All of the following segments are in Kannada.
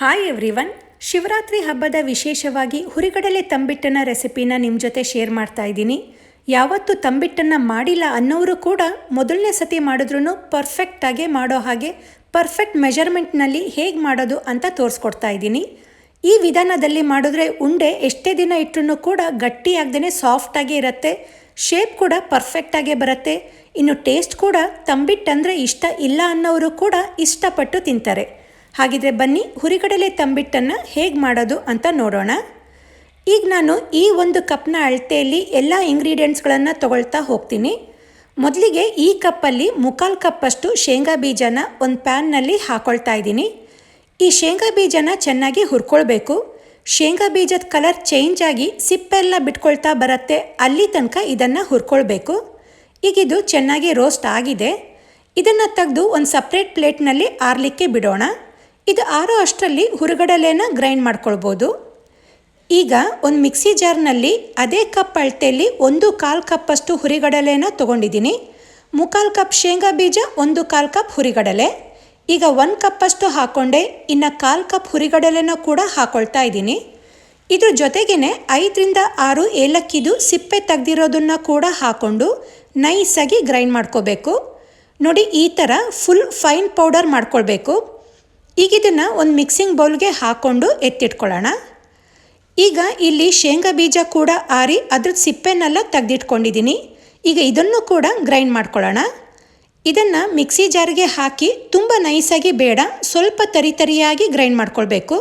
ಹಾಯ್ ಎವ್ರಿವನ್ ಶಿವರಾತ್ರಿ ಹಬ್ಬದ ವಿಶೇಷವಾಗಿ ಹುರಿಗಡಲೆ ತಂಬಿಟ್ಟನ ರೆಸಿಪಿನ ನಿಮ್ಮ ಜೊತೆ ಶೇರ್ ಮಾಡ್ತಾ ಇದ್ದೀನಿ. ಯಾವತ್ತೂ ತಂಬಿಟ್ಟನ್ನು ಮಾಡಿಲ್ಲ ಅನ್ನೋರು ಕೂಡ ಮೊದಲನೇ ಸತಿ ಮಾಡಿದ್ರೂ ಪರ್ಫೆಕ್ಟಾಗೆ ಮಾಡೋ ಹಾಗೆ ಪರ್ಫೆಕ್ಟ್ ಮೆಜರ್ಮೆಂಟ್ನಲ್ಲಿ ಹೇಗೆ ಮಾಡೋದು ಅಂತ ತೋರಿಸ್ಕೊಡ್ತಾ ಇದ್ದೀನಿ. ಈ ವಿಧಾನದಲ್ಲಿ ಮಾಡಿದ್ರೆ ಉಂಡೆ ಎಷ್ಟೇ ದಿನ ಇಟ್ಟರೂ ಕೂಡ ಗಟ್ಟಿಯಾಗ್ದೇ ಸಾಫ್ಟಾಗಿ ಇರುತ್ತೆ ಶೇಪ್ ಕೂಡ ಪರ್ಫೆಕ್ಟಾಗೇ ಬರುತ್ತೆ, ಇನ್ನು ಟೇಸ್ಟ್ ಕೂಡ ತಂಬಿಟ್ಟಂದರೆ ಇಷ್ಟ ಇಲ್ಲ ಅನ್ನೋರು ಕೂಡ ಇಷ್ಟಪಟ್ಟು ತಿಂತಾರೆ. ಹಾಗಿದ್ರೆ ಬನ್ನಿ, ಹುರಿಗಡಲೆ ತಂಬಿಟ್ಟನ್ನು ಹೇಗೆ ಮಾಡೋದು ಅಂತ ನೋಡೋಣ. ಈಗ ನಾನು ಈ ಒಂದು ಕಪ್ನ ಅಳತೆಯಲ್ಲಿ ಎಲ್ಲ ಇಂಗ್ರೀಡಿಯೆಂಟ್ಸ್ಗಳನ್ನು ತಗೊಳ್ತಾ ಹೋಗ್ತೀನಿ. ಮೊದಲಿಗೆ ಈ ಕಪ್ಪಲ್ಲಿ ಮುಕ್ಕಾಲು ಕಪ್ಪಷ್ಟು ಶೇಂಗಾ ಬೀಜನ ಒಂದು ಪ್ಯಾನ್ನಲ್ಲಿ ಹಾಕೊಳ್ತಾ ಇದ್ದೀನಿ. ಈ ಶೇಂಗಾ ಬೀಜನ ಚೆನ್ನಾಗಿ ಹುರ್ಕೊಳ್ಬೇಕು. ಶೇಂಗಾ ಬೀಜದ ಕಲರ್ ಚೇಂಜ್ ಆಗಿ ಸಿಪ್ಪೆಲ್ಲ ಬಿಟ್ಕೊಳ್ತಾ ಬರುತ್ತೆ, ಅಲ್ಲಿ ತನಕ ಇದನ್ನು ಹುರ್ಕೊಳ್ಬೇಕು. ಈಗ ಇದು ಚೆನ್ನಾಗಿ ರೋಸ್ಟ್ ಆಗಿದೆ. ಇದನ್ನು ತೆಗೆದು ಒಂದು ಸಪ್ರೇಟ್ ಪ್ಲೇಟ್ನಲ್ಲಿ ಆರಲಿಕ್ಕೆ ಬಿಡೋಣ. ಇದು ಆರೋ ಅಷ್ಟರಲ್ಲಿ ಹುರುಗಡಲೆನ ಗ್ರೈಂಡ್ ಮಾಡ್ಕೊಳ್ಬೋದು. ಈಗ ಒಂದು ಮಿಕ್ಸಿ ಜಾರ್ನಲ್ಲಿ ಅದೇ ಕಪ್ ಅಳತೆಯಲ್ಲಿ ಒಂದು ಕಾಲು ಕಪ್ಪಷ್ಟು ಹುರಿಗಡಲೆನ ತೊಗೊಂಡಿದ್ದೀನಿ. ಮುಕ್ಕಾಲು ಕಪ್ ಶೇಂಗಾ ಬೀಜ, ಒಂದು ಕಾಲು ಕಪ್ ಹುರಿಗಡಲೆ. ಈಗ ಒಂದು ಕಪ್ಪಷ್ಟು ಹಾಕ್ಕೊಂಡೆ ಇನ್ನು ಕಾಲು ಕಪ್ ಹುರಿಗಡಲೆನ ಕೂಡ ಹಾಕ್ಕೊಳ್ತಾ ಇದ್ದೀನಿ. ಇದ್ರ ಜೊತೆಗೇ ಐದರಿಂದ ಆರು ಏಲಕ್ಕಿದು ಸಿಪ್ಪೆ ತೆಗ್ದಿರೋದನ್ನು ಕೂಡ ಹಾಕ್ಕೊಂಡು ನೈಸಾಗಿ ಗ್ರೈಂಡ್ ಮಾಡ್ಕೋಬೇಕು. ನೋಡಿ ಈ ಥರ ಫುಲ್ ಫೈನ್ ಪೌಡರ್ ಮಾಡ್ಕೊಳ್ಬೇಕು. ಈಗ ಇದನ್ನು ಒಂದು ಮಿಕ್ಸಿಂಗ್ ಬೌಲ್ಗೆ ಹಾಕ್ಕೊಂಡು ಎತ್ತಿಟ್ಕೊಳ್ಳೋಣ. ಈಗ ಇಲ್ಲಿ ಶೇಂಗಾ ಬೀಜ ಕೂಡ ಆರಿ ಅದ್ರ ಸಿಪ್ಪೆನೆಲ್ಲ ತೆಗೆದಿಟ್ಕೊಂಡಿದ್ದೀನಿ ಈಗ ಇದನ್ನು ಕೂಡ ಗ್ರೈಂಡ್ ಮಾಡ್ಕೊಳ್ಳೋಣ. ಇದನ್ನು ಮಿಕ್ಸಿ ಜಾರ್ಗೆ ಹಾಕಿ ತುಂಬ ನೈಸಾಗಿ ಬೇಡ, ಸ್ವಲ್ಪ ತರಿತರಿಯಾಗಿ ಗ್ರೈಂಡ್ ಮಾಡ್ಕೊಳ್ಬೇಕು.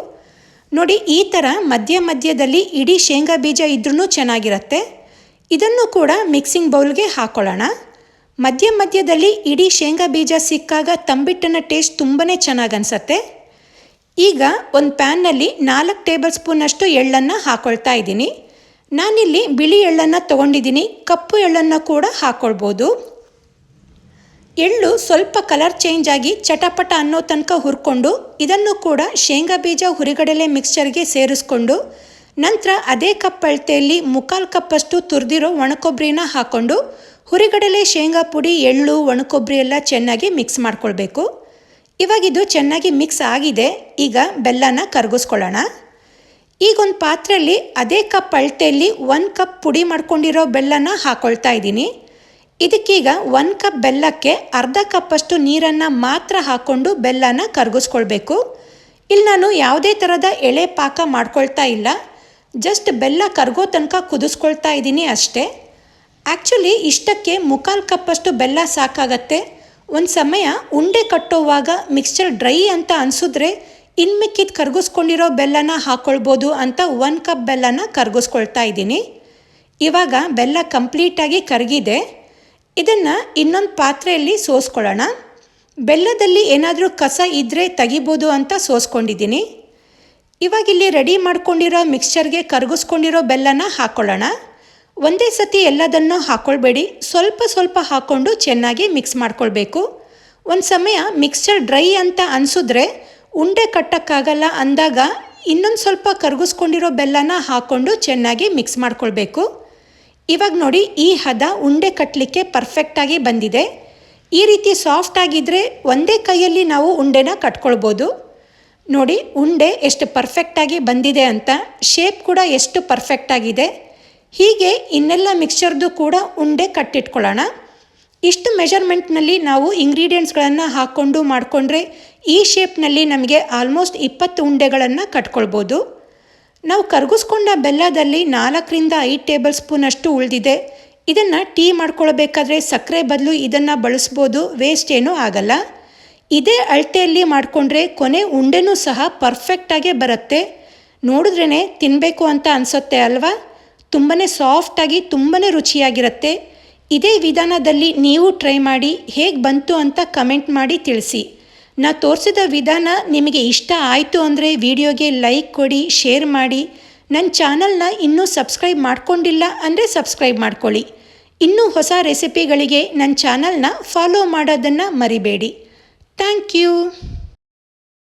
ನೋಡಿ, ಈ ಥರ ಮಧ್ಯ ಮಧ್ಯದಲ್ಲಿ ಇಡೀ ಶೇಂಗಾ ಬೀಜ ಇದ್ರೂ ಚೆನ್ನಾಗಿರುತ್ತೆ. ಇದನ್ನು ಕೂಡ ಮಿಕ್ಸಿಂಗ್ ಬೌಲ್ಗೆ ಹಾಕ್ಕೊಳ್ಳೋಣ ಮಧ್ಯ ಮಧ್ಯದಲ್ಲಿ ಇಡೀ ಶೇಂಗಾ ಬೀಜ ಸಿಕ್ಕಾಗ ತಂಬಿಟ್ಟನ ಟೇಸ್ಟ್ ತುಂಬಾ ಚೆನ್ನಾಗಿ ಅನಿಸತ್ತೆ. ಈಗ ಒಂದು ಪ್ಯಾನ್ನಲ್ಲಿ ನಾಲ್ಕು ಟೇಬಲ್ ಸ್ಪೂನಷ್ಟು ಎಳ್ಳನ್ನು ಹಾಕ್ಕೊಳ್ತಾ ಇದ್ದೀನಿ. ನಾನಿಲ್ಲಿ ಬಿಳಿ ಎಳ್ಳನ್ನು ತೊಗೊಂಡಿದ್ದೀನಿ, ಕಪ್ಪು ಎಳ್ಳನ್ನು ಕೂಡ ಹಾಕ್ಕೊಳ್ಬೋದು ಎಳ್ಳು ಸ್ವಲ್ಪ ಕಲರ್ ಚೇಂಜ್ ಆಗಿ ಚಟಪಟ ಅನ್ನೋ ತನಕ ಹುರ್ಕೊಂಡು ಇದನ್ನು ಕೂಡ ಶೇಂಗಾ ಬೀಜ ಹುರಿಗಡಲೆ ಮಿಕ್ಸ್ಚರ್ಗೆ ಸೇರಿಸ್ಕೊಂಡು ನಂತರ ಅದೇ ಕಪ್ ಅಳತೆಯಲ್ಲಿ ಮುಕ್ಕಾಲು ಕಪ್ಪಷ್ಟು ತುರಿದಿರೋ ಒಣಕೊಬ್ಬರಿನ ಹಾಕ್ಕೊಂಡು ಹುರಿಗಡಲೆ ಶೇಂಗಾ ಪುಡಿ, ಎಳ್ಳು ಒಣಕೊಬ್ಬರಿ ಎಲ್ಲ ಚೆನ್ನಾಗಿ ಮಿಕ್ಸ್ ಮಾಡ್ಕೊಳ್ಬೇಕು. ಇವಾಗಿದು ಚೆನ್ನಾಗಿ ಮಿಕ್ಸ್ ಆಗಿದೆ. ಈಗ ಬೆಲ್ಲನ ಕರಗಿಸ್ಕೊಳ್ಳೋಣ. ಈಗೊಂದು ಪಾತ್ರೆಯಲ್ಲಿ ಅದೇ ಕಪ್ ಅಳತೆಯಲ್ಲಿ ಒಂದು ಕಪ್ ಪುಡಿ ಮಾಡ್ಕೊಂಡಿರೋ ಬೆಲ್ಲನ ಹಾಕ್ಕೊಳ್ತಾ ಇದ್ದೀನಿ. ಇದಕ್ಕೀಗ ಒಂದು ಕಪ್ ಬೆಲ್ಲಕ್ಕೆ ಅರ್ಧ ಕಪ್ಪಷ್ಟು ನೀರನ್ನು ಮಾತ್ರ ಹಾಕ್ಕೊಂಡು ಬೆಲ್ಲನ ಕರಗಿಸ್ಕೊಳ್ಬೇಕು. ಇಲ್ಲಿ ನಾನು ಯಾವುದೇ ಥರದ ಎಳೆ ಪಾಕ ಮಾಡ್ಕೊಳ್ತಾ ಇಲ್ಲ. ಜಸ್ಟ್ ಬೆಲ್ಲ ಕರ್ಗೋ ತನಕ ಕುದಿಸ್ಕೊಳ್ತಾ ಇದ್ದೀನಿ ಅಷ್ಟೇ. ಆ್ಯಕ್ಚುಲಿ ಇಷ್ಟಕ್ಕೆ ಮುಕ್ಕಾಲು ಕಪ್ಪಷ್ಟು ಬೆಲ್ಲ ಸಾಕಾಗತ್ತೆ. ಒಂದು ಸಮಯ ಉಂಡೆ ಕಟ್ಟೋವಾಗ ಮಿಕ್ಸ್ಚರ್ ಡ್ರೈ ಅಂತ ಅನಿಸಿದ್ರೆ ಇನ್ಮಿಕ್ಕಿದ ಕರ್ಗಿಸ್ಕೊಂಡಿರೋ ಬೆಲ್ಲನ ಹಾಕ್ಕೊಳ್ಬೋದು ಅಂತ ಒಂದು ಕಪ್ ಬೆಲ್ಲನ ಕರ್ಗಿಸ್ಕೊಳ್ತಾ ಇದ್ದೀನಿ. ಇವಾಗ ಬೆಲ್ಲ ಕಂಪ್ಲೀಟಾಗಿ ಕರಗಿದೆ. ಇದನ್ನು ಇನ್ನೊಂದು ಪಾತ್ರೆಯಲ್ಲಿ ಸೋಸ್ಕೊಳ್ಳೋಣ. ಬೆಲ್ಲದಲ್ಲಿ ಏನಾದರೂ ಕಸ ಇದ್ದರೆ ತೆಗಿಬೋದು ಅಂತ ಸೋಸ್ಕೊಂಡಿದ್ದೀನಿ. ಇವಾಗ ಇಲ್ಲಿ ರೆಡಿ ಮಾಡ್ಕೊಂಡಿರೋ ಮಿಕ್ಸ್ಚರ್ಗೆ ಕರಗಿಸ್ಕೊಂಡಿರೋ ಬೆಲ್ಲನ ಹಾಕ್ಕೊಳ್ಳೋಣ ಒಂದೇ ಸತಿ ಎಲ್ಲದನ್ನು ಹಾಕ್ಕೊಳ್ಬೇಡಿ ಸ್ವಲ್ಪ ಸ್ವಲ್ಪ ಹಾಕ್ಕೊಂಡು ಚೆನ್ನಾಗಿ ಮಿಕ್ಸ್ ಮಾಡ್ಕೊಳ್ಬೇಕು. ಒಂದು ಸಮಯ ಮಿಕ್ಸ್ಚರ್ ಡ್ರೈ ಅಂತ ಅನಿಸಿದ್ರೆ ಉಂಡೆ ಕಟ್ಟೋಕ್ಕಾಗಲ್ಲ ಅಂದಾಗ ಇನ್ನೊಂದು ಸ್ವಲ್ಪ ಕರಗಿಸ್ಕೊಂಡಿರೋ ಬೆಲ್ಲನ ಹಾಕ್ಕೊಂಡು ಚೆನ್ನಾಗಿ ಮಿಕ್ಸ್ ಮಾಡ್ಕೊಳ್ಬೇಕು. ಇವಾಗ ನೋಡಿ ಈ ಹದ ಉಂಡೆ ಕಟ್ಟಲಿಕ್ಕೆ ಪರ್ಫೆಕ್ಟಾಗಿ ಬಂದಿದೆ. ಈ ರೀತಿ ಸಾಫ್ಟ್ ಆಗಿದ್ದರೆ ಒಂದೇ ಕೈಯಲ್ಲಿ ನಾವು ಉಂಡೆನ ಕಟ್ಕೊಳ್ಬೋದು. ನೋಡಿ, ಉಂಡೆ ಎಷ್ಟು ಪರ್ಫೆಕ್ಟಾಗಿ ಬಂದಿದೆ ಅಂತ ಶೇಪ್ ಕೂಡ ಎಷ್ಟು ಪರ್ಫೆಕ್ಟಾಗಿದೆ ಹೀಗೆ ಇನ್ನೆಲ್ಲ ಮಿಕ್ಸ್ಚರ್ದು ಕೂಡ ಉಂಡೆ ಕಟ್ಟಿಟ್ಕೊಳ್ಳೋಣ. ಇಷ್ಟು ಮೆಷರ್ಮೆಂಟ್ನಲ್ಲಿ ನಾವು ಇಂಗ್ರೀಡಿಯೆಂಟ್ಸ್ಗಳನ್ನು ಹಾಕ್ಕೊಂಡು ಮಾಡಿಕೊಂಡ್ರೆ, ಈ ಶೇಪ್ನಲ್ಲಿ ನಮಗೆ ಆಲ್ಮೋಸ್ಟ್ ಇಪ್ಪತ್ತು ಉಂಡೆಗಳನ್ನು ಕಟ್ಕೊಳ್ಬೋದು. ನಾವು ಕರಗಿಸ್ಕೊಂಡ ಬೆಲ್ಲದಲ್ಲಿ ನಾಲ್ಕರಿಂದ ಐದು ಟೇಬಲ್ ಸ್ಪೂನಷ್ಟು ಉಳಿದಿದೆ. ಇದನ್ನು ಟೀ ಮಾಡ್ಕೊಳ್ಬೇಕಾದ್ರೆ ಸಕ್ಕರೆ ಬದಲು ಇದನ್ನು ಬಳಸ್ಬೋದು ವೇಸ್ಟ್ ಏನೂ ಆಗಲ್ಲ. ಇದೇ ಅಳತೆಯಲ್ಲಿ ಮಾಡಿಕೊಂಡ್ರೆ ಕೊನೆ ಉಂಡೆನೂ ಸಹ ಪರ್ಫೆಕ್ಟಾಗೇ ಬರುತ್ತೆ. ನೋಡಿದ್ರೇ ತಿನ್ನಬೇಕು ಅಂತ ಅನಿಸುತ್ತೆ ಅಲ್ವಾ? ತುಂಬಾ ಸಾಫ್ಟಾಗಿ ತುಂಬಾ ರುಚಿಯಾಗಿರುತ್ತೆ. ಇದೇ ವಿಧಾನದಲ್ಲಿ ನೀವು ಟ್ರೈ ಮಾಡಿ ಹೇಗೆ ಬಂತು ಅಂತ ಕಮೆಂಟ್ ಮಾಡಿ ತಿಳಿಸಿ. ನಾ ತೋರಿಸಿದ ವಿಧಾನ ನಿಮಗೆ ಇಷ್ಟ ಆಯಿತು ಅಂದರೆ ವಿಡಿಯೋಗೆ ಲೈಕ್ ಕೊಡಿ ಶೇರ್ ಮಾಡಿ. ನನ್ನ ಚಾನಲ್ನ ಇನ್ನೂ ಸಬ್ಸ್ಕ್ರೈಬ್ ಮಾಡ್ಕೊಂಡಿಲ್ಲ ಅಂದರೆ ಸಬ್ಸ್ಕ್ರೈಬ್ ಮಾಡ್ಕೊಳ್ಳಿ. ಇನ್ನೂ ಹೊಸ ರೆಸಿಪಿಗಳಿಗೆ ನನ್ನ ಚಾನಲ್ನ ಫಾಲೋ ಮಾಡೋದನ್ನು ಮರಿಬೇಡಿ. Thank you.